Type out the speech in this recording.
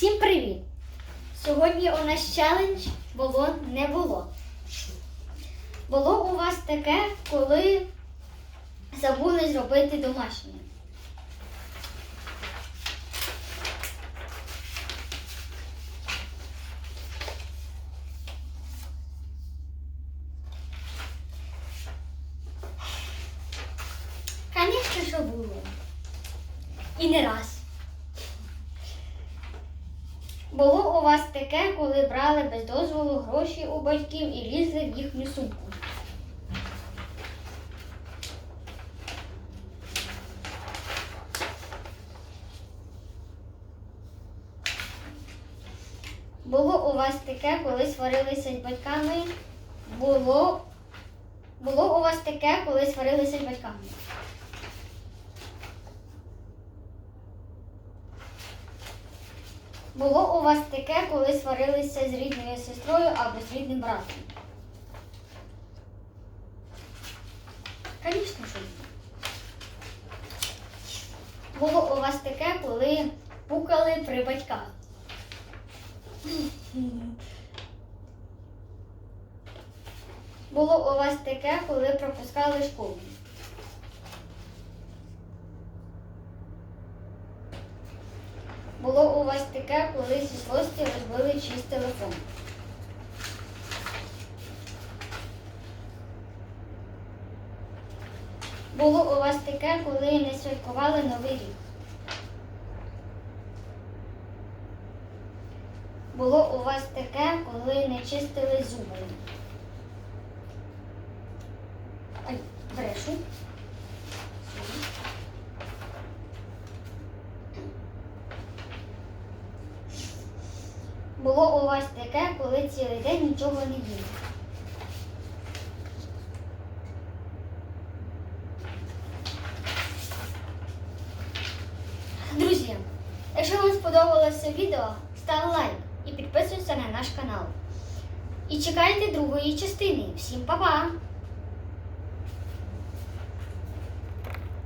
Всім привіт! Сьогодні у нас челендж було не було. Було у вас таке, коли забули зробити домашнє. Звісно, що було. І не раз. Було у вас таке, коли брали без дозволу гроші у батьків і лізли в їхню сумку. Було у вас таке, коли сварилися з батьками. Було, було у вас таке, коли сварилися з батьками. Було у вас таке, коли сварилися з рідною сестрою або з рідним братом? Звісно, що. Було у вас таке, коли пукали при батьках? Було у вас таке, коли пропускали школу? Було у вас таке, коли зі злості розбили чийсь телефон. Було у вас таке, коли не святкували Новий рік. Було у вас таке, коли не чистили зуби. Ай, брешу. Було у вас таке, коли цілий день нічого не їли. Друзі, якщо вам сподобалося відео, став лайк і підписуйся на наш канал. І чекайте другої частини. Всім па-па!